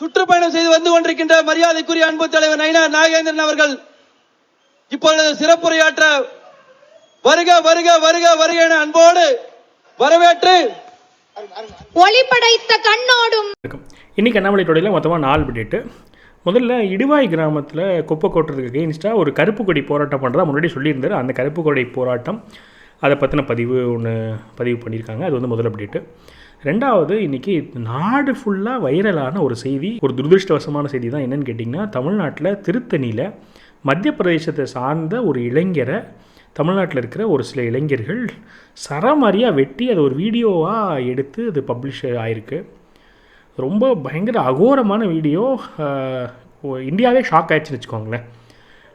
சுற்றுப்பயணம் செய்து வந்து கொண்டிருக்கின்ற மரியாதைக்குரிய அன்பு தலைவர் நயினார் நாகேந்திரன் அவர்கள் இப்பொழுது சிறப்புரையாற்ற வருக வருக வருக வருக என அன்போடு வரவேற்று. ஒளி படைத்த கண்ணோடும். இன்றைக்கி அண்ணாமலை தொடரில் மொத்தமாக நாலு அப்டேட்டு முதல்ல இடுவாய் கிராமத்தில் குப்பை கொட்டுறதுக்கு அகெயின்ஸ்டாக ஒரு கருப்பு கொடி போராட்டம் பண்ணுறதா முன்னாடி சொல்லியிருந்தாரு. அந்த கருப்பு கொடி போராட்டம் அதை பற்றின பதிவு ஒன்று பதிவு பண்ணியிருக்காங்க. அது வந்து முதல் அப்டேட்டு ரெண்டாவது இன்றைக்கி நாடு ஃபுல்லாக வைரலான ஒரு செய்தி ஒரு துரதிருஷ்டவசமான செய்தி தான் என்னென்னு கேட்டிங்கன்னா தமிழ்நாட்டில் திருத்தணியில் மத்திய பிரதேசத்தை சார்ந்த ஒரு இளைஞரை தமிழ்நாட்டில் இருக்கிற ஒரு சில இளைஞர்கள் சரமாரியாக வெட்டி அதை ஒரு வீடியோவாக எடுத்து அது பப்ளிஷ் ஆயிருக்கு. ரொம்ப பயங்கர அகோரமான வீடியோ. இந்தியாவே ஷாக் ஆயிடுச்சுன்னு வச்சுக்கோங்களேன்.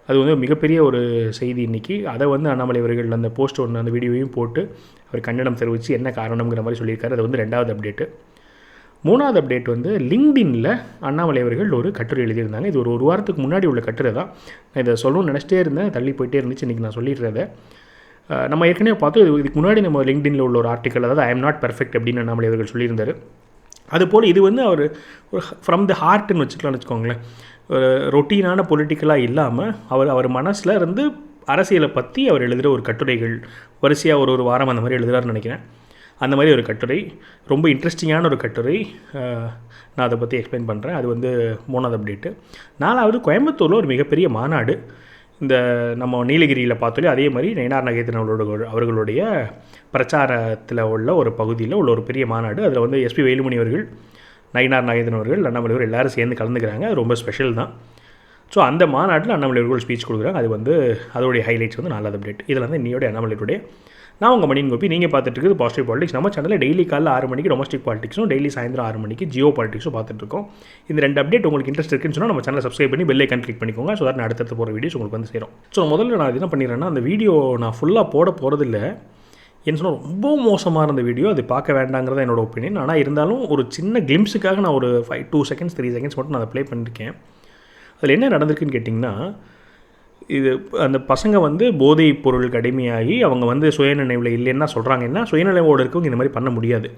அது வந்து மிகப்பெரிய ஒரு செய்தி இன்னைக்கு. அதை வந்து அண்ணாமலை அவர்கள் அந்த போஸ்ட் ஒன்று அந்த வீடியோவையும் போட்டு அவர் கண்டனம் தெரிவித்து என்ன காரணம்ங்கிற மாதிரி சொல்லியிருக்காரு. அது வந்து ரெண்டாவது அப்டேட்டு மூணாவது அப்டேட் வந்து லிங்க்டின்ல அண்ணாமலை அவர்கள் ஒரு கட்டுரை எழுதியிருந்தாங்க. இது ஒரு ஒரு வாரத்துக்கு முன்னாடி உள்ள கட்டுரை தான். நான் இதை சொல்லணும்னு நினச்சிட்டே இருந்தேன். தள்ளி போயிட்டே இருந்துச்சு. இன்றைக்கி நான் சொல்லிடுறத. நம்ம ஏற்கனவே பார்த்தோம் இதுக்கு முன்னாடி நம்ம லிங்க்டின்ல உள்ள ஒரு ஆர்டிக்கல் அதாவது ஐ எம் நாட் பர்ஃபெக்ட் அப்படின்னு அண்ணாமலை அவர்கள் சொல்லியிருந்தார். அதுபோல் இது வந்து அவர் ஒரு ஃப்ரம் த ஹார்ட்னு வச்சுக்கலாம்னு வச்சுக்கோங்களேன். ஒரு ரொட்டீனான பொலிட்டிக்கலாக இல்லாமல் அவர் அவர் மனசில் இருந்து அரசியலை பற்றி அவர் எழுதுகிற ஒரு கட்டுரைகள் வரிசையாக ஒரு ஒரு வாரம் அந்த மாதிரி எழுதுறாருன்னு நினைக்கிறேன். அந்த மாதிரி ஒரு கட்டுரை. ரொம்ப இன்ட்ரெஸ்டிங்கான ஒரு கட்டுரை. நான் அதை பற்றி எக்ஸ்பிளைன் பண்ணுறேன் அது வந்து மூணாவது அப்டேட்டு நாலாவது கோயம்புத்தூரில் ஒரு மிகப்பெரிய மாநாடு. இந்த நம்ம நீலகிரியில் பார்த்தோலே அதே மாதிரி நயனார் நகேந்திரன் அவர்களோட அவர்களுடைய பிரச்சாரத்தில் உள்ள ஒரு பகுதியில் உள்ள ஒரு பெரிய மாநாடு. அதில் வந்து எஸ்பி வேலுமணி அவர்கள் நயினார் நாகேந்திரன் அவர்கள் அண்ணாமலை அவர்கள் சேர்ந்து கலந்துக்கிறாங்க. அது ரொம்ப ஸ்பெஷல் தான். ஸோ அந்த மாநாட்டில் அண்ணாமலை அவர்கள் ஸ்பீச் கொடுக்குறாங்க. அது வந்து அதோடைய ஹைலைட்ஸ் வந்து நாலாவது அப்டேட் இதில் வந்து இன்னையோட அண்ணாமலையுடைய நான் உங்கள் மணியின் கோப்பி நீங்கள் பார்த்துட்டு இருக்குது பாசிட்டிவ் பாலிடிக்ஸ் நம்ம சேனலில் டெய்லி காலைல ஆறு மணிக்கு டொமஸ்டிக் பாலிடிக்ஸும் டெய்லி சாயந்தரம் ஆறு மணிக்கு ஜியோ பாலிடிக்ஸும் பார்த்துட்டு இருக்கோம். இந்த ரெண்டு அப்டேட் உங்களுக்கு இன்ட்ரெஸ்ட் இருக்குன்னு சொன்னால் நம்ம சேனலை சப்ஸ்கிரைப் பண்ணி பெல்லை கன் கிளிக் பண்ணிக்கோங்க. ஸோ நான் அடுத்தடுத்து போகிற வீடியோஸ் உங்களுக்கு வந்து சேரும். ஸோ முதல்ல நான் என்ன பண்ணிடுறேன்னா அந்த வீடியோ நான் ஃபுல்லாக போட போகிறதில்ல என்ன சொன்னால் ரொம்ப மோசமாக இருந்த வீடியோ அது பார்க்க வேண்டாங்கிறத என்னோட ஒப்பீனியன் ஆனால் இருந்தாலும் ஒரு சின்ன கிளிம்ஸுக்காக நான் ஒரு five two seconds three seconds மட்டும் நான் அதை ப்ளே பண்ணியிருக்கேன். அதில் என்ன நடந்திருக்குன்னு கேட்டிங்கன்னா இது அந்த பசங்க வந்து போதைப் பொருளுக்கு அடிமையாகி அவங்க வந்து சுயநினைவில் இல்லைன்னா சொல்கிறாங்கன்னா சுயநினைவோடு இருக்கவங்க இந்த மாதிரி பண்ண முடியாது.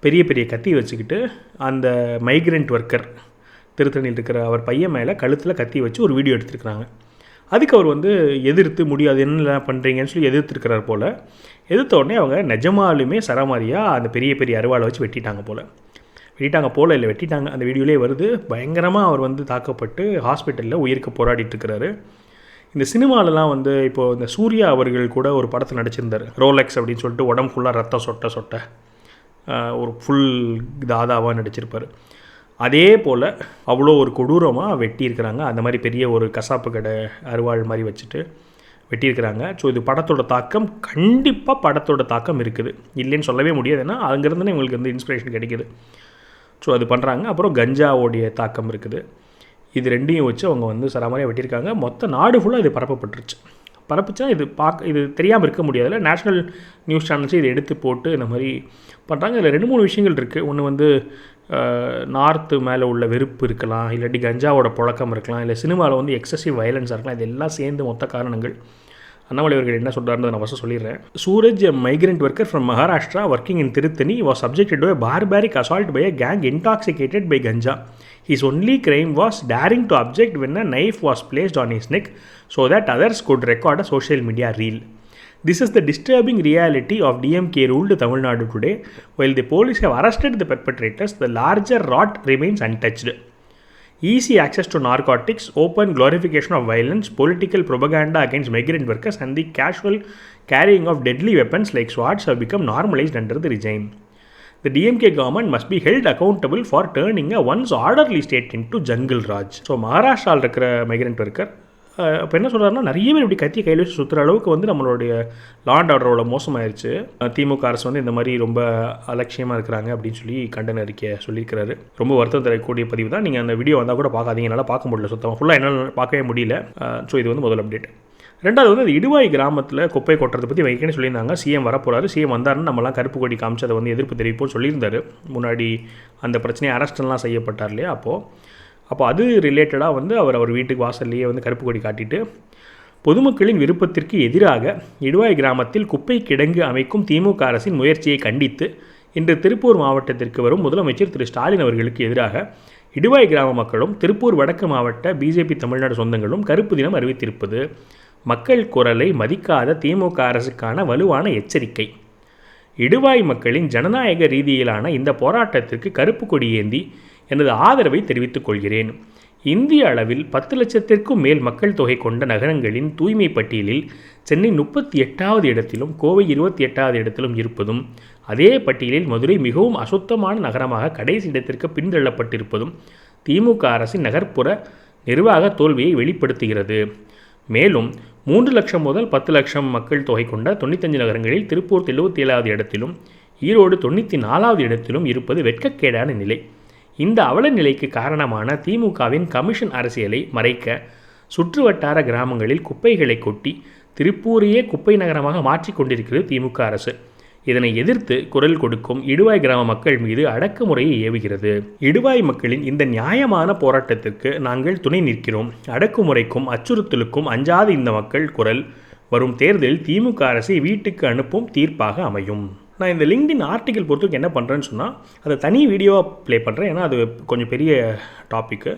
பெரிய பெரிய கத்தி வச்சுக்கிட்டு அந்த மைக்ரெண்ட் ஒர்க்கர் திருத்தணியில் இருக்கிற அவர் பையன் மேலே கழுத்தில் கத்தி வச்சு ஒரு வீடியோ எடுத்திருக்கிறாங்க. அதுக்கு அவர் வந்து எதிர்த்து முடியாது என்ன பண்ணுறீங்கன்னு சொல்லி எதிர்த்துருக்கிறார் போல். எதிர்த்த உடனே அவங்க நிஜமாலுமே சரமாரியாக அந்த பெரிய பெரிய அருவாளை வச்சு வெட்டிட்டாங்க போல். வெட்டிட்டாங்க போல் இல்லை வெட்டிட்டாங்க. அந்த வீடியோலேயே வருது. பயங்கரமாக அவர் வந்து தாக்கப்பட்டு ஹாஸ்பிட்டலில் உயிருக்கு போராடிட்டு இருக்கிறாரு. இந்த சினிமாலலாம் வந்து இப்போது இந்த சூர்யா அவர்கள் கூட ஒரு படத்தில் நடிச்சிருந்தார். ரோலெக்ஸ் அப்படின்னு சொல்லிட்டு உடம்பு ஃபுல்லாக ரத்தம் சொட்ட சொட்ட ஒரு ஃபுல் தாதாவாக நடிச்சிருப்பார். அதே போல் அவ்வளோ ஒரு கொடூரமாக வெட்டியிருக்கிறாங்க. அந்த மாதிரி பெரிய ஒரு கசாப்பு கடை அருவாள் மாதிரி வச்சுட்டு வெட்டியிருக்கிறாங்க. ஸோ இது படத்தோட தாக்கம் கண்டிப்பாக படத்தோட தாக்கம் இருக்குது. இல்லைன்னு சொல்லவே முடியாது. ஏன்னா அங்கேருந்து இவங்களுக்கு வந்து இன்ஸ்பிரேஷன் கிடைக்கிது. ஸோ அது பண்ணுறாங்க அப்புறம் கஞ்சாவோடைய தாக்கம் இருக்குது. இது ரெண்டையும் வச்சு அவங்க வந்து சராமரியாக வெட்டியிருக்காங்க. மொத்த நாடு ஃபுல்லாக இது பரப்பப்பட்டுருச்சு. பரப்புச்சுன்னா இது பார்க்க இது தெரியாமல் இருக்க முடியாதுல்ல. நேஷ்னல் நியூஸ் சேனல்ஸ் இதை எடுத்து போட்டு இந்த மாதிரி பண்ணுறாங்க இதில் ரெண்டு மூணு விஷயங்கள் இருக்குது ஒன்று வந்து நார்த்து மேலே உள்ள வெறுப்பு இருக்கலாம். இல்லாட்டி கஞ்சாவோட புழக்கம் இருக்கலாம். இல்லை சினிமாவில் வந்து எக்ஸசிவ் வயலன்ஸாக இருக்கலாம். இதெல்லாம் சேர்ந்து மொத்த காரணங்கள். அண்ணாமலை அவர்கள் என்ன சொல்கிறாருன்னு நான் ஃபஸ்ட்டு சொல்லிடுறேன் Suraj migrant worker from Maharashtra working in Tiruttani was subjected to barbaric assault by a gang intoxicated by ganja his only crime was daring to object when a knife was placed on his neck so that others could record a social media reel this is the disturbing reality of DMK ruled Tamil Nadu today. While the police have arrested the perpetrators, the larger rot remains untouched. Easy access to narcotics, open glorification of violence, political propaganda against migrant workers, and the casual carrying of deadly weapons like swords have become normalized under the regime. The DMK government must be held accountable for turning a once orderly state into jungle raj. So மகாராஷ்டிராவில் இருக்கிற migrant worker இப்போ என்ன சொல்கிறாருன்னா நிறைய பேர் இப்படி கத்தி கையில் வச்சு சுற்றுற அளவுக்கு வந்து நம்மளுடைய லாண்ட் ஆர்டரோட மோசமாயிருச்சு. திமுக அரசு வந்து இந்த மாதிரி ரொம்ப அலட்சியமாக இருக்கிறாங்க அப்படின்னு சொல்லி கண்டன அறிக்கை சொல்லியிருக்கிறாரு. ரொம்ப வருத்தம் தரக்கூடிய பதிவு தான். நீங்கள் அந்த வீடியோ வந்தால் கூட பார்க்காதீங்க. என்னால் பார்க்க முடியல சுத்தமாக ஃபுல்லாக என்னால் பார்க்கவே முடியல. ஸோ இது வந்து முதல் அப்டேட் ரெண்டாவது வந்து அது இடுவாய் கிராமத்தில் குப்பை கொட்டுறதை பற்றி வைக்கணும்னு சொல்லியிருந்தாங்க. சிஎம் வரப்போகிறாரு சிஎம் வந்தாருன்னு நம்மலாம் கருப்பு கொடி காமிச்சு அதை வந்து எதிர்ப்பு தெரிவிப்போம் சொல்லியிருந்தாரு. முன்னாடி அந்த பிரச்சனையை அரெஸ்ட்லாம் செய்யப்பட்டார் இல்லையா? அப்போது அப்போ அது ரிலேட்டடாக வந்து அவர் அவர் வீட்டுக்கு வாசல்லையே வந்து கருப்பு கொடி காட்டிட்டு பொதுமக்களின் விருப்பத்திற்கு எதிராக இடுவாய் கிராமத்தில் குப்பை கிடங்கு அமைக்கும் திமுக அரசின் முயற்சியை கண்டித்து இன்று திருப்பூர் மாவட்டத்திற்கு வரும் முதலமைச்சர் திரு. ஸ்டாலின் அவர்களுக்கு எதிராக இடுவாய் கிராம மக்களும் திருப்பூர் வடக்கு மாவட்ட பிஜேபி தமிழ்நாடு சொந்தங்களும் கருப்பு தினம் அறிவித்திருப்பது மக்கள் குரலை மதிக்காத திமுக அரசுக்கான வலுவான எச்சரிக்கை. இடுவாய் மக்களின் ஜனநாயக ரீதியிலான இந்த போராட்டத்திற்கு கருப்பு கொடி ஏந்தி எனது ஆதரவை தெரிவித்துக் கொள்கிறேன். இந்திய அளவில் பத்து லட்சத்திற்கும் மேல் மக்கள் தொகை கொண்ட நகரங்களின் தூய்மை பட்டியலில் சென்னை முப்பத்தி எட்டாவது இடத்திலும் கோவை இருபத்தி எட்டாவது இடத்திலும் இருப்பதும் அதே பட்டியலில் மதுரை மிகவும் அசுத்தமான நகரமாக கடைசி இடத்திற்கு பின்தள்ளப்பட்டிருப்பதும் திமுக அரசின் நகர்ப்புற நிர்வாக தோல்வியை வெளிப்படுத்துகிறது. மேலும் மூன்று லட்சம் முதல் பத்து லட்சம் மக்கள் தொகை கொண்ட தொண்ணூத்தஞ்சு நகரங்களில் திருப்பூர் எழுபத்தி ஏழாவது இடத்திலும் ஈரோடு தொண்ணூற்றி நாலாவது இடத்திலும் இருப்பது வெட்கக்கேடான நிலை. இந்த அவல நிலைக்கு காரணமான திமுகவின் கமிஷன் அரசியலை மறைக்க சுற்றுவட்டார கிராமங்களில் குப்பைகளை கொட்டி திருப்பூரையே குப்பை நகரமாக மாற்றிக் கொண்டிருக்கிறது திமுக அரசு. இதனை எதிர்த்து குரல் கொடுக்கும் இடுவாய் கிராம மக்கள் மீது அடக்குமுறையை ஏவுகிறது. இடுவாய் மக்களின் இந்த நியாயமான போராட்டத்திற்கு நாங்கள் துணை நிற்கிறோம். அடக்குமுறைக்கும் அச்சுறுத்தலுக்கும் அஞ்சாத இந்த மக்கள் குரல். வரும் தேர்தலில் திமுக அரசை வீட்டுக்கு அனுப்பும் தீர்ப்பாக அமையும். நான் இந்த லிங்க்டின் ஆர்டிக்கல் பொறுத்தவரைக்கும் என்ன பண்ணுறேன்னு சொன்னால் அதை தனி வீடியோவாக ப்ளே பண்ணுறேன் ஏன்னா அது கொஞ்சம் பெரிய டாப்பிக்கு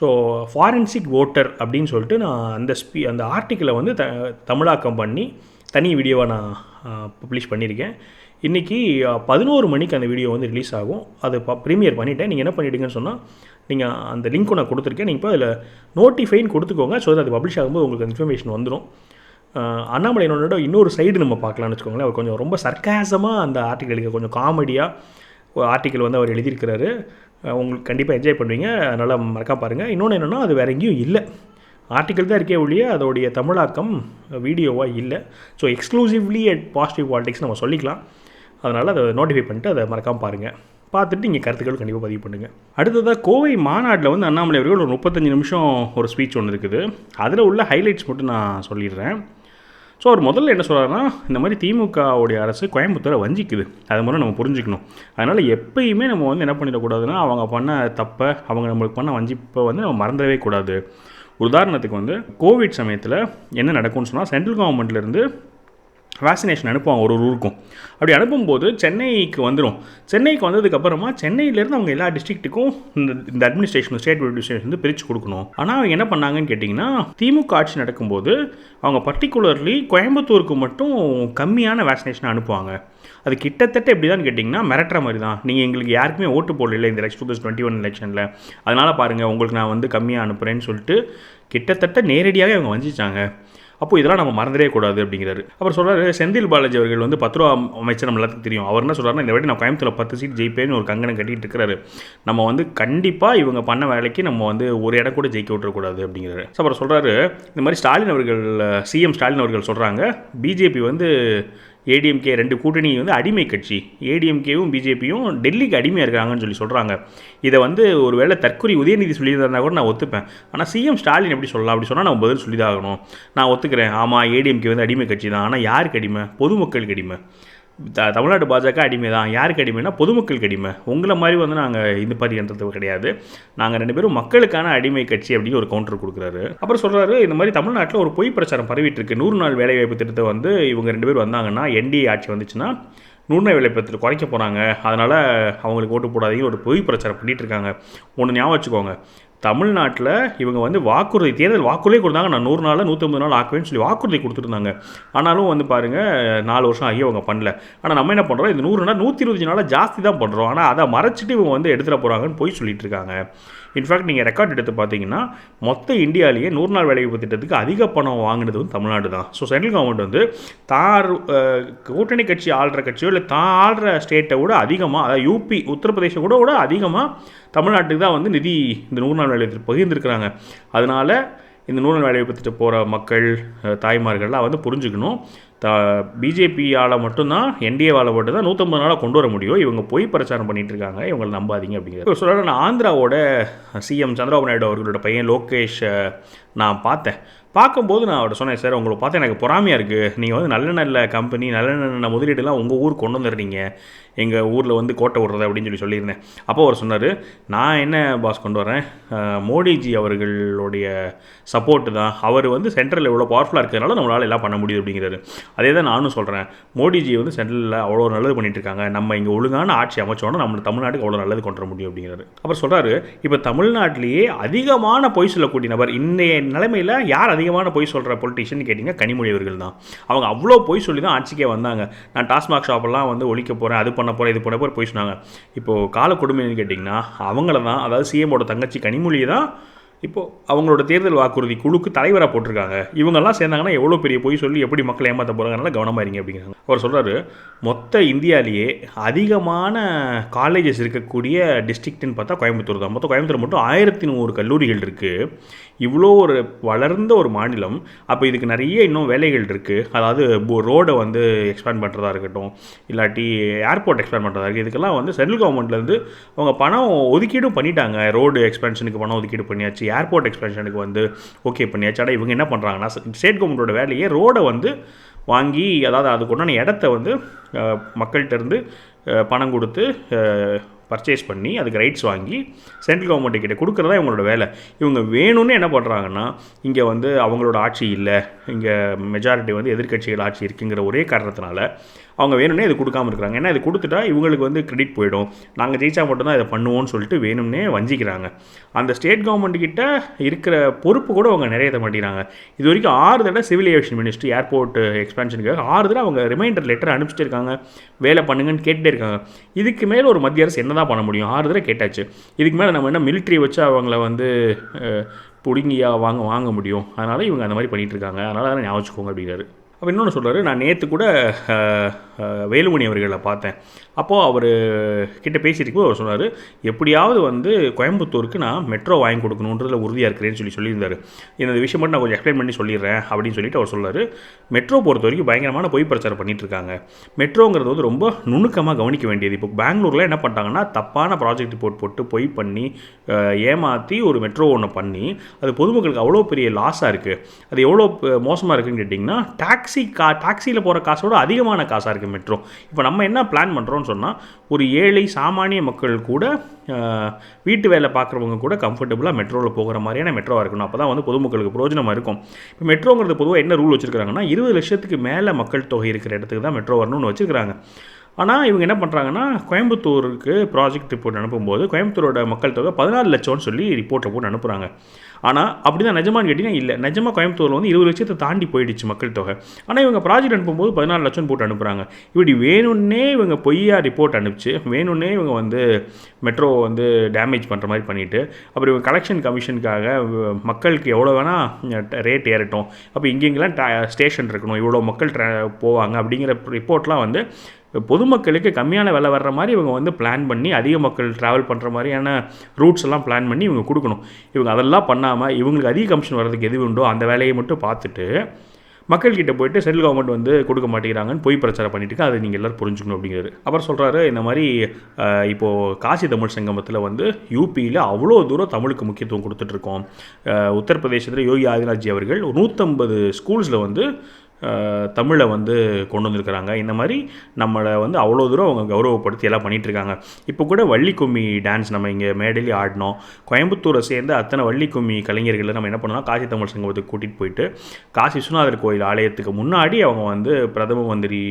ஸோ ஃபாரன்சிக் ஓட்டர் அப்படின்னு சொல்லிட்டு நான் அந்த ஸ்பீ அந்த ஆர்டிக்கிளை வந்து த தமிழாக்கம் பண்ணி தனி வீடியோவாக நான் பப்ளிஷ் பண்ணியிருக்கேன். இன்றைக்கி பதினோரு மணிக்கு அந்த வீடியோ வந்து ரிலீஸ் ஆகும். அது ப ப்ரீமியர் பண்ணிவிட்டேன் நீங்கள் என்ன பண்ணிட்டீங்கன்னு சொன்னால் நீங்கள் அந்த லிங்க்கு நான் கொடுத்துருக்கேன். நீங்கள் இப்போ அதில் நோட்டிஃபைன்னு கொடுத்துக்கோங்க. ஸோ அது பப்ளிஷ் ஆகும்போது உங்களுக்கு இன்ஃபர்மேஷன் வந்துடும் அண்ணாமலையினோட இன்னொரு சைடு நம்ம பார்க்கலாம்னு வச்சுக்கோங்களேன். அவர் கொஞ்சம் ரொம்ப சர்க்காசமாக அந்த ஆர்டிக்கலுக்கு கொஞ்சம் காமெடியாக ஆர்டிக்கல் வந்து அவர் எழுதியிருக்கிறாரு. உங்களுக்கு கண்டிப்பாக என்ஜாய் பண்ணுவீங்க. அதனால் மறக்காம பாருங்கள் இன்னொன்று என்னென்னா அது வேறு எங்கேயும் இல்லை. ஆர்டிக்கல் தான் இருக்கே ஒழிய அதோடைய தமிழாக்கம் வீடியோவாக இல்லை. So exclusively at positive politics நம்ம சொல்லிக்கலாம். அதனால் அதை நோட்டிஃபை பண்ணிட்டு அதை மறக்காமல் பாருங்கள் பார்த்துட்டு நீங்கள் கருத்துக்கள் கண்டிப்பாக பதிவு பண்ணுங்கள் அடுத்ததாக கோவை மாநாட்டில் வந்து அண்ணாமலை அவர்கள் ஒரு முப்பத்தஞ்சு நிமிஷம் ஒரு ஸ்பீச் ஒன்று இருக்குது. அதில் உள்ள ஹைலைட்ஸ் மட்டும் நான் சொல்லிடுறேன். ஸோ அவர் முதல்ல என்ன சொல்கிறாருன்னா இந்த மாதிரி திமுகவுடைய அரசு கோயம்புத்தூரை வஞ்சிக்குது. அது மூலம் நம்ம புரிஞ்சுக்கணும். அதனால் எப்பயுமே நம்ம வந்து என்ன பண்ணிடக்கூடாதுன்னா அவங்க பண்ண தப்பை அவங்க நம்மளுக்கு பண்ண வஞ்சிப்பை வந்து நம்ம மறந்துடவே கூடாது. உதாரணத்துக்கு வந்து கோவிட் சமயத்தில் என்ன நடக்கும்னு சொன்னால் சென்ட்ரல் கவர்மெண்ட்லேருந்து வேக்சினேஷன் அனுப்புவாங்க ஒரு ஒரு ஊருக்கும். அப்படி அனுப்பும்போது சென்னைக்கு வந்துடும் சென்னைக்கு வந்ததுக்கப்புறமா சென்னையிலேருந்து அவங்க எல்லா டிஸ்ட்ரிக்ட்டுக்கும் இந்த இந்த அட்மினிஸ்ட்ரேஷன் ஸ்டேட் அட்மினிஸ்ட்ரேஷன் வந்து பிரித்து கொடுக்கணும். ஆனால் அவங்க என்ன பண்ணாங்கன்னு கேட்டிங்கன்னா திமுக ஆட்சி நடக்கும்போது அவங்க பர்டிகுலர்லி கோயம்புத்தூருக்கு மட்டும் கம்மியான வேக்சினேஷன் அனுப்புவாங்க. அது கிட்டத்தட்ட எப்படி தான் கேட்டிங்கன்னா மிரட்டுற மாதிரி தான் நீங்கள் எங்களுக்கு யாருக்குமே ஓட்டு போடல இந்த election two thousand twenty one எலெக்ஷனில் அதனால் பாருங்கள் உங்களுக்கு நான் வந்து கம்மியாக அனுப்புகிறேன்னு சொல்லிட்டு கிட்டத்தட்ட நேரடியாகவே அவங்க வஞ்சிச்சாங்க. அப்போ இதெல்லாம் நம்ம மறந்துடே கூடாது அப்படிங்கிறாரு. அப்புறம் சொல்றாரு செந்தில் பாலாஜி அவர்கள் வந்து பத்து ரூபா அமைச்சர் நம்ம எல்லாத்துக்கும் தெரியும். அவர் என்ன சொல்றாருன்னா இந்த வாட்டி நான் கோயம்புத்தூர்ல பத்து சீட் ஜெயிப்பேன்னு ஒரு கங்கணம் கட்டிட்டு இருக்கிறாரு. நம்ம வந்து கண்டிப்பாக இவங்க பண்ண வேலைக்கு நம்ம வந்து ஒரு இடம் கூட ஜெயிக்க விட்டுறக்கூடாது அப்படிங்கிறாரு. அப்புறம் சொல்றாரு இந்த மாதிரி ஸ்டாலின் அவர்கள் சிஎம் ஸ்டாலின் அவர்கள் சொல்றாங்க பிஜேபி வந்து ஏடிஎம்கே ரெண்டு கூட்டணி வந்து அடிமை கட்சி. ஏடிஎம்கேவும் பிஜேபியும் டெல்லிக்கு அடிமையாக இருக்கிறாங்கன்னு சொல்லி சொல்கிறாங்க இதை வந்து ஒரு வேளை தற்கொலை உதயநிதி சொல்லியிருந்தா கூட நான் ஒத்துப்பேன். ஆனால் சிஎம் ஸ்டாலின் எப்படி சொல்லலாம்? அப்படி சொன்னால் நான் பதில் சொல்லிதாகணும் ஆகணும். நான் ஒத்துக்கிறேன். ஆமாம் ஏடிஎம்கே வந்து அடிமை கட்சி தான். ஆனால் யாருக்கு அடிமை? பொதுமக்களுக்கு அடிமை. த தமிழ்நாடு பாஜக அடிமை தான். யாருக்கு அடிமைனா பொதுமக்களுக்கு அடிமை. உங்களை மாதிரி வந்து நாங்கள் இந்த மாதிரின்றது கிடையாது. நாங்கள் ரெண்டு பேரும் மக்களுக்கான அடிமை கட்சி அப்படின்னு ஒரு கவுண்டர் கொடுக்குறாரு. அப்புறம் சொல்கிறாரு இந்த மாதிரி தமிழ்நாட்டில் ஒரு பொய் பிரச்சாரம் பரவிட்டு இருக்கு நூறு நாள் வேலைவாய்ப்பு திட்டத்தை வந்து இவங்க ரெண்டு பேர் வந்தாங்கன்னா என்டிஏ ஆட்சி வந்துச்சுன்னா நூறு நாள் வேலைவாய்ப்பு குறைக்க போகிறாங்க அதனால் அவங்களுக்கு ஓட்டு போடாதீங்க ஒரு பொய் பிரச்சாரம் பண்ணிகிட்டு இருக்காங்க. ஒன்று ஞாபகம் வச்சுக்கோங்க. தமிழ்நாட்டில் இவங்க வந்து வாக்குறுதி தேர்தல் வாக்குறுதியே கொடுத்தாங்க. நான் நூறு நாளில் நூற்றம்பது நாள் ஆக்குவேன்னு சொல்லி வாக்குறுதி கொடுத்துருந்தாங்க. ஆனாலும் வந்து பாருங்கள் நாலு வருஷம் ஆகி அவங்க பண்ணல. ஆனால் நம்ம என்ன பண்ணுறோம் இந்த நூறு நாள் நூற்றி இருபத்தஞ்சு நாளாக ஜாஸ்தி தான் பண்ணுறோம் ஆனால் அதை மறைச்சிட்டு இவங்க வந்து எடுத்துகிட்டு போகிறாங்கன்னு போய் சொல்லிட்டு இருக்காங்க. இன்ஃபேக்ட் நீங்கள் ரெக்கார்ட் எடுத்து பார்த்தீங்கன்னா மொத்த இந்தியாவிலேயே நூறு நாள் வேலைவாய்ப்பு திட்டத்துக்கு அதிக பணம் வாங்கினது வந்து தமிழ்நாடு தான். ஸோ சென்ட்ரல் கவர்மெண்ட் வந்து தார் கூட்டணி கட்சி ஆள்ற கட்சியோ இல்லை தான் ஆள்ற ஸ்டேட்டை விட அதிகமாக அதாவது யூபி உத்தரப்பிரதேசம் கூட விட அதிகமாக தமிழ்நாட்டுக்கு தான் வந்து நிதி இந்த நூறு நாள் வேலை பகிர்ந்துருக்கிறாங்க. அதனால இந்த நூலன் நாள் வேலைவாய்ப்பு திட்டம் போகிற மக்கள் தாய்மார்கள்லாம் வந்து புரிஞ்சுக்கணும். த பிஜேபியால் மட்டும்தான் என்டிஏவால் மட்டும் தான் நூற்றம்பது நாளாக கொண்டு வர முடியும். இவங்க பொய் பிரச்சாரம் பண்ணிட்டு இருக்காங்க இவங்களை நம்பாதீங்க அப்படிங்கிறது. சொல்கிற நான் ஆந்திராவோட சிஎம் சந்திரபாபு நாயுடு அவர்களோட பையன் லோகேஷ் நான் பார்த்தேன். பார்க்கும்போது நான் அவர்கிட்ட சொன்னேன் சார் உங்களை பார்த்து எனக்கு பொறாமையாக இருக்குது நீங்கள் வந்து நல்ல நல்ல கம்பெனி நல்ல நல்ல முதலீடுலாம் உங்கள் ஊருக்கு கொண்டு வந்துடுறீங்க. எங்கள் ஊரில் வந்து கோட்டை விடுறது அப்படின்னு சொல்லி சொல்லியிருந்தேன். அப்போ அவர் சொன்னார் நான் என்ன பாஸ் கொண்டு வரேன்? மோடிஜி அவர்களுடைய சப்போர்ட்டு தான். அவர் வந்து சென்ட்ரலில் இவ்வளோ பவர்ஃபுல்லாக இருக்கிறதுனால நம்மளால் எல்லாம் பண்ண முடியுது அப்படிங்கிறாரு. அதே தான் நானும் சொல்கிறேன் மோடிஜி வந்து சென்ட்ரலில் அவ்வளோ நல்லது பண்ணிட்டு இருக்காங்க. நம்ம இங்கே ஒழுங்கான ஆட்சி அமைச்சோன்னா நம்ம தமிழ்நாட்டுக்கு அவ்வளோ நல்லது கொண்டு வர முடியும் அப்படிங்கிறாரு. அப்புறம் சொல்கிறாரு இப்போ தமிழ்நாட்டிலேயே அதிகமான பொய் சொல்லக்கூடிய நபர் இன்றைய நிலைமையில் யார் அதிகமான பொய் சொல்கிற பொலிட்டிஷியன் கேட்டிங்கன்னா கனிமொழி அவர்கள் தான். அவங்க அவ்வளோ பொய் சொல்லி தான் ஆட்சிக்கே வந்தாங்க. நான் டாஸ்மாக் ஷாப்பெல்லாம் வந்து ஒழிக்க போகிறேன் அது பண்ண போகிறேன் இது பண்ண போகிறேன் பொய் சொன்னாங்க. இப்போது கால கொடுமைன்னு கேட்டிங்கன்னா அவங்கள தான் அதாவது சிஎமோட தங்கச்சி கனிமொழியை தான் இப்போது அவங்களோட தேர்தல் வாக்குறுதி குழுக்கு தலைவராக போட்டிருக்காங்க. இவங்கெல்லாம் சேர்ந்தாங்கன்னா எவ்வளோ பெரிய பொய் சொல்லி எப்படி மக்களை ஏமாற்ற போகிறாங்கனால கவனமாக இருங்க அப்படிங்கிறாங்க. அவர் சொல்கிறாரு மொத்த இந்தியாவிலேயே அதிகமான காலேஜஸ் இருக்கக்கூடிய டிஸ்ட்ரிக்ட்னு பார்த்தா கோயம்புத்தூர் தான். மொத்தம் கோயம்புத்தூர் மட்டும் ஆயிரத்தி நூறு கல்லூரிகள் இருக்குது இவ்வளோ ஒரு வளர்ந்த ஒரு மாநிலம் அப்போ இதுக்கு நிறைய இன்னும் வேலைகள் இருக்குது அதாவது ரோடை வந்து எக்ஸ்பேண்ட் பண்ணுறதா இருக்கட்டும் இல்லாட்டி ஏர்போர்ட் எக்ஸ்பேண்ட் பண்ணுறதா இருக்குது இதுக்கெல்லாம் வந்து சென்ட்ரல் கவர்மெண்ட்லேருந்து அவங்க பணம் ஒதுக்கீடும் பண்ணிட்டாங்க. ரோடு எக்ஸ்பென்ஷனுக்கு பணம் ஒதுக்கீடு பண்ணியாச்சு ஏர்போர்ட் எக்ஸ்பென்ஷனுக்கு வந்து ஓகே பண்ணியாச்சு. ஆனால் இவங்க என்ன பண்ணுறாங்கன்னா ஸ்டேட் கவர்மெண்ட்டோட வேலையே ரோடை வந்து வாங்கி அதாவது அதுக்கு உண்டான இடத்த வந்து மக்கள்கிட்ட இருந்து பணம் கொடுத்து பர்ச்சேஸ் பண்ணி அதுக்கு ரைட்ஸ் வாங்கி சென்ட்ரல் கவர்மெண்ட் கிட்ட கொடுக்குறதா இவங்களோட வேலை. இவங்க வேணும்னு என்ன பண்ணுறாங்கன்னா இங்கே வந்து அவங்களோட ஆட்சி இல்லை இங்கே மெஜாரிட்டி வந்து எதிர்க்கட்சிகள் ஆட்சி இருக்குங்கிற ஒரே காரணத்தினால அவங்க வேணும்னே இது கொடுக்காம இருக்கிறாங்க. ஏன்னா இது கொடுத்துட்டா இவங்களுக்கு வந்து கிரெடிட் போயிடும். நாங்கள் ஜெயிச்சா மட்டும்தான் இதை பண்ணுவோம்னு சொல்லிட்டு வேணும்னே வஞ்சிக்கிறாங்க. அந்த ஸ்டேட் கவர்மெண்ட் கிட்ட இருக்கிற பொறுப்பு கூட அவங்க நிறைய மாட்டேங்கிறாங்க இது வரைக்கும் ஆறு தடவை சிவில் ஏவியேஷன் மினிஸ்ட்ரி ஏர்போர்ட் எக்ஸ்பேன்ஷனுக்காக ஆறு தடவை அவங்க ரிமைண்டர் லெட்டர் அனுப்பிச்சிட்டு இருக்காங்க. வேலை பண்ணுங்கன்னு கேட்டுட்டே இருக்காங்க. இதுக்கு மேலே ஒரு மத்திய அரசு என்னதான் பண்ண முடியும்? ஆறு தடவை கேட்டாச்சு. இதுக்கு மேலே நம்ம என்ன மிலிட்ரி வச்சு அவங்கள வந்து பிடுங்கியா வாங்க வாங்க முடியும்? அதனால் இவங்க அந்த மாதிரி பண்ணிகிட்டு இருக்காங்க. அதனால் அதை ஞாபகம் வச்சுக்கோங்க அப்படிங்கிறாரு. இன்னொன்று சொல்கிறாரு நான் நேற்று கூட வேலுமணி அவர்களை பார்த்தேன். அப்போது அவர் கிட்டே பேசியிருக்கும்போது அவர் சொன்னார் எப்படியாவது வந்து கோயம்புத்தூருக்கு நான் மெட்ரோ வாங்கி கொடுக்கணுன்றதில் உறுதியாக இருக்கிறேன்னு சொல்லி சொல்லியிருந்தார். இந்த விஷயம் மட்டும் நான் கொஞ்சம் எக்ஸ்பிளைன் பண்ணி சொல்லிடுறேன் அப்படின்னு சொல்லிட்டு அவர் சொன்னார். மெட்ரோ பொறுத்த வரைக்கும் பயங்கரமான பொய் பிரச்சாரம் பண்ணிட்டு இருக்காங்க. மெட்ரோங்கிறது வந்து ரொம்ப நுணுக்கமாக கவனிக்க வேண்டியது. இப்போ பெங்களூரில் என்ன பண்ணிட்டாங்கன்னா தப்பான ப்ராஜெக்ட் ரிப்போர்ட் போட்டு பொய் பண்ணி ஏமாற்றி ஒரு மெட்ரோ ஒன்று பண்ணி அது பொதுமக்களுக்கு அவ்வளோ பெரிய லாஸாக இருக்குது அது எவ்வளோ மோசமாக இருக்குன்னு கேட்டிங்கன்னா டாக்ஸி கா டாக்ஸியில் போகிற காசோட அதிகமான காசாக இருக்குது மெட்ரோ இப்போ நம்ம என்ன பிளான் பண்ணுறோம்னு சொன்னால் ஒரு ஏழை சாமானிய மக்கள் கூட வீட்டு வேலை பார்க்குறவங்க கூட கம்ஃபர்டபுளாக மெட்ரோவில் போகிற மாதிரியான மெட்ரோவாக இருக்கணும். அப்போ தான் வந்து பொதுமக்களுக்கு பிரயோஜனமாக இருக்கும். இப்போ மெட்ரோங்கிறது பொதுவாக என்ன ரூல் வச்சுருக்காங்கன்னா இருபது லட்சத்துக்கு மேலே மக்கள் தொகை இருக்கிற இடத்துக்கு தான் மெட்ரோ வரணும்னு வச்சுருக்காங்க ஆனால் இவங்க என்ன பண்ணுறாங்கன்னா கோயம்புத்தூருக்கு ப்ராஜெக்ட் ரிப்போர்ட் அனுப்பும்போது கோயம்புத்தூரோட மக்கள் தொகை பதினாலு லட்சம்னு சொல்லி ரிப்போர்ட்டை போட்டு அனுப்புகிறாங்க ஆனால் அப்படி தான் நிஜமான்னு கேட்டிங்கன்னா இல்லை. நிஜமாக கோயம்புத்தூரில் வந்து இருபது லட்சத்தை தாண்டி போயிடுச்சு மக்கள் தொகை. ஆனால் இவங்க ப்ராஜெக்ட் அனுப்பும்போது பதினாலு லட்சம் போட்டு அனுப்புகிறாங்க இப்படி வேணும்னே இவங்க பொய்யா ரிப்போர்ட் அனுப்பிச்சு வேணும்னே இவங்க வந்து மெட்ரோ வந்து டேமேஜ் பண்ணுற மாதிரி பண்ணிவிட்டு அப்புறம் இவங்க கலெக்ஷன் கமிஷனுக்காக மக்களுக்கு எவ்வளோ வேணால் ரேட் ஏறட்டும். அப்போ இங்கெங்கெல்லாம் ஸ்டேஷன் இருக்கணும். இவ்வளோ மக்கள் போவாங்க அப்படிங்கிற ரிப்போர்ட்லாம் வந்து பொதுமக்களுக்கு கம்மியான விலை வர்ற மாதிரி இவங்க வந்து பிளான் பண்ணி அதிக மக்கள் ட்ராவல் பண்ணுற மாதிரியான ரூட்ஸ் எல்லாம் பிளான் பண்ணி இவங்க கொடுக்கணும். இவங்க அதெல்லாம் பண்ணாமல் இவங்களுக்கு அதிக கமிஷன் வர்றதுக்கு எது உண்டோ அந்த வேலையை மட்டும் பார்த்துட்டு மக்கள்கிட்ட போயிட்டு சென்ட்ரல் கவர்மெண்ட் வந்து கொடுக்க மாட்டேங்கிறாங்கன்னு பொய் பிரச்சாரம் பண்ணிட்டு இருக்கு அதை நீங்கள் எல்லோரும் புரிஞ்சுக்கணும் அப்படிங்கிறது அப்புறம் சொல்கிறாரு இந்த மாதிரி இப்போது காசி தமிழ் சங்கமத்தில் வந்து யூபியில் அவ்வளோ தூரம் தமிழுக்கு முக்கியத்துவம் கொடுத்துட்ருக்கோம் உத்தரப்பிரதேசத்தில் யோகி ஆதித்யநாத்ஜி அவர்கள் நூற்றம்பது ஸ்கூல்ஸில் வந்து தமிழை வந்து கொண்டு வந்திருக்கிறாங்க. இந்த மாதிரி நம்மளை வந்து அவ்வளோ தூரம் அவங்க கௌரவப்படுத்தி எல்லாம் பண்ணிகிட்ருக்காங்க இப்போ கூட வள்ளி கும்மி டான்ஸ் நம்ம இங்கே மேடையிலே ஆடினோம். கோயம்புத்தூரை சேர்ந்த அத்தனை வள்ளி கும்மி கலைஞர்களை நம்ம என்ன பண்ணோம்னா காசி தமிழ் சங்கத்துக்கு கூட்டிகிட்டு போயிட்டு காசி விஸ்வநாதர் கோயில் ஆலயத்துக்கு முன்னாடி அவங்க வந்து பிரதம மந்திரி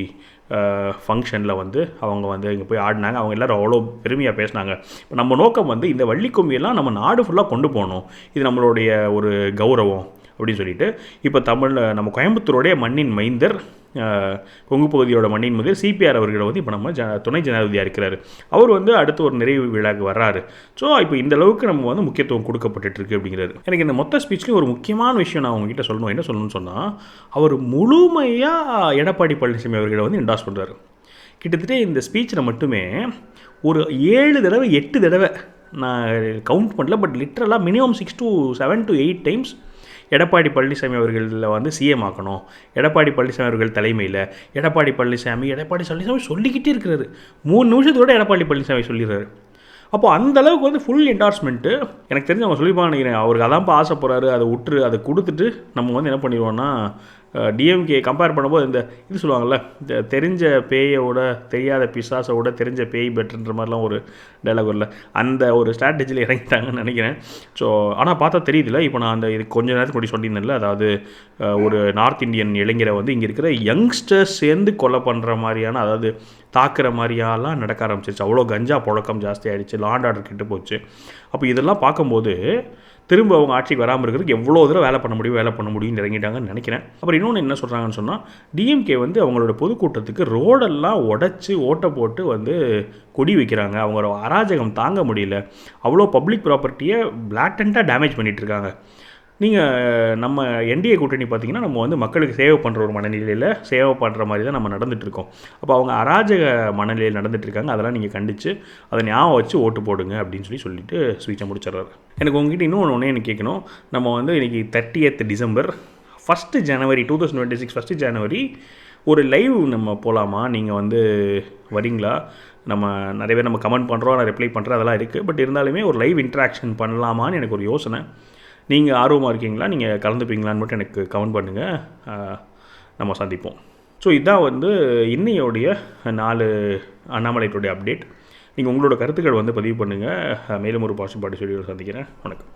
ஃபங்க்ஷனில் வந்து அவங்க வந்து இங்கே போய் ஆடினாங்க. அவங்க எல்லாரும் அவ்வளோ பெருமையாக பேசினாங்க. இப்போ நம்ம நோக்கம் வந்து இந்த வள்ளி கும்மியெல்லாம் நம்ம நாடு ஃபுல்லாக கொண்டு போகணும். இது நம்மளுடைய ஒரு கௌரவம். அப்படின்னு சொல்லிட்டு இப்போ தமிழில் நம்ம கோயம்புத்தூருடைய மண்ணின் மைந்தர் கொங்கு பகுதியோட மண்ணின் முதல் சிபிஆர் அவர்களை வந்து இப்போ நம்ம ஜ துணை ஜனாதிபதியாக இருக்கிறாரு. அவர் வந்து அடுத்து ஒரு நிறைவு விழாக்கு வர்றாரு. ஸோ இப்போ இந்த அளவுக்கு நம்ம வந்து முக்கியத்துவம் கொடுக்கப்பட்டு இருக்கு அப்படிங்கிறாரு எனக்கு இந்த மொத்த ஸ்பீச்லேயும் ஒரு முக்கியமான விஷயம் நான் உங்ககிட்ட சொல்லணும். என்ன சொல்லணும்னு சொன்னால் அவர் முழுமையாக எடப்பாடி பழனிசாமி அவர்களை வந்து இண்டாஸ் பண்ணுறாரு கிட்டத்தட்ட இந்த ஸ்பீச்சில் மட்டுமே ஒரு ஏழு தடவை எட்டு தடவை நான் கவுண்ட் பண்ணல பட் லிட்ரலாக minimum six to seven to eight times Edappadi Palaniswami அவர்களில் வந்து சிஎம் ஆக்கணும். எடப்பாடி பழனிசாமி அவர்கள் தலைமையில் எடப்பாடி பழனிசாமி எடப்பாடி பழனிசாமி சொல்லிக்கிட்டே இருக்கிறாரு. மூணு நிமிஷத்தோட எடப்பாடி பழனிசாமி சொல்லிடுறாரு. அப்போ அந்த அளவுக்கு வந்து ஃபுல் என்டார்ஸ்மெண்ட்டு எனக்கு தெரிஞ்சு அவங்க சொல்லிப்பாங்க நினைக்கிறேன். அவருக்கு அதான்ப்பா ஆசைப்படுறாரு அதை விட்டுரு அதை கொடுத்துட்டு நம்ம வந்து என்ன பண்ணிடுவோம்னா டிஎம்கே கம்பேர் பண்ணும்போது இந்த இது சொல்லுவாங்கள்ல இந்த தெரிஞ்ச பேயோட தெரியாத பிசாசோட தெரிஞ்ச பேய் பெட்டர்ன்ற மாதிரிலாம் ஒரு டைலாக் வரல அந்த ஒரு ஸ்ட்ராட்டஜியில் இறங்கிட்டாங்கன்னு நினைக்கிறேன். ஸோ ஆனால் பார்த்தா தெரியுதுல இப்போ நான் அந்த இது கொஞ்ச நேரத்துக்கு முன்னாடி சொல்லியிருந்தேன்ல அதாவது ஒரு நார்த் இந்தியன் இளைஞரை வந்து இங்கே இருக்கிற யங்ஸ்டர்ஸ் சேர்ந்து கொலை பண்ணுற மாதிரியான அதாவது தாக்குற மாதிரியாலாம் நடக்க ஆரம்பிச்சிருச்சு. அவ்வளோ கஞ்சா புழக்கம் ஜாஸ்தி ஆகிடுச்சு லாண்ட் ஆர்டர் கெட்டு போச்சு. அப்போ இதெல்லாம் பார்க்கும்போது திரும்ப அவங்க ஆட்சிக்கு வராமல் இருக்கிறதுக்கு எவ்வளோ தூரம் வேலை பண்ண முடியும் வேலை பண்ண முடியும்னு இறங்கிட்டாங்கன்னு நினைக்கிறேன். அப்புறம் இன்னொன்று என்ன சொல்கிறாங்கன்னு சொன்னால் டிஎம்கே வந்து அவங்களோட பொதுக்கூட்டத்துக்கு ரோடெல்லாம் உடச்சி ஓட்டை போட்டு வந்து கொடி வைக்கிறாங்க. அவங்களோட அராஜகம் தாங்க முடியல. அவ்வளோ பப்ளிக் ப்ராப்பர்ட்டியை பிளாட்டண்ட்டாக டேமேஜ் பண்ணிகிட்ருக்காங்க இருக்காங்க. நீங்கள் நம்ம என்டிஏ கூட்டணி பார்த்தீங்கன்னா நம்ம வந்து மக்களுக்கு சேவை பண்ணுற ஒரு மனநிலையில் சேவை பண்ணுற மாதிரி தான் நம்ம நடந்துகிட்ருக்கோம் இருக்கோம் அப்போ அவங்க அராஜக மனநிலையில் நடந்துகிட்ருக்காங்க அதெல்லாம் நீங்கள் கண்டித்து அதை ஞாபகம் வச்சு ஓட்டு போடுங்க அப்படின்னு சொல்லி சொல்லிட்டு ஸ்வீச்சை முடிச்சிடுறாரு. எனக்கு உங்ககிட்ட இன்னொன்று ஒன்றே எனக்கு கேட்கணும் நம்ம வந்து இன்றைக்கி thirtieth December first January two thousand twenty six first January ஒரு லைவ் நம்ம போகலாமா நீங்கள் வந்து வரீங்களா? நம்ம நிறைய பேர் நம்ம கமெண்ட் பண்ணுறோம் நான் ரிப்ளை பண்ணுறோம் அதெல்லாம் இருக்குது பட் இருந்தாலுமே ஒரு லைவ் இன்ட்ராக்ஷன் பண்ணலாமான்னு எனக்கு ஒரு யோசனை. நீங்கள் ஆர்வமாக இருக்கீங்களா? நீங்கள் கலந்துப்பீங்களான்னு மட்டும் எனக்கு கமெண்ட் பண்ணுங்கள் நம்ம சந்திப்போம். ஸோ இதான் வந்து இன்னையோடைய நாலு அண்ணாமலைகளுடைய அப்டேட் நீங்கள் உங்களோட கருத்துக்கள் வந்து பதிவு பண்ணுங்கள் மேலும் ஒரு பாசிட்டிவ் சொல்லி சந்திக்கிறேன். வணக்கம்.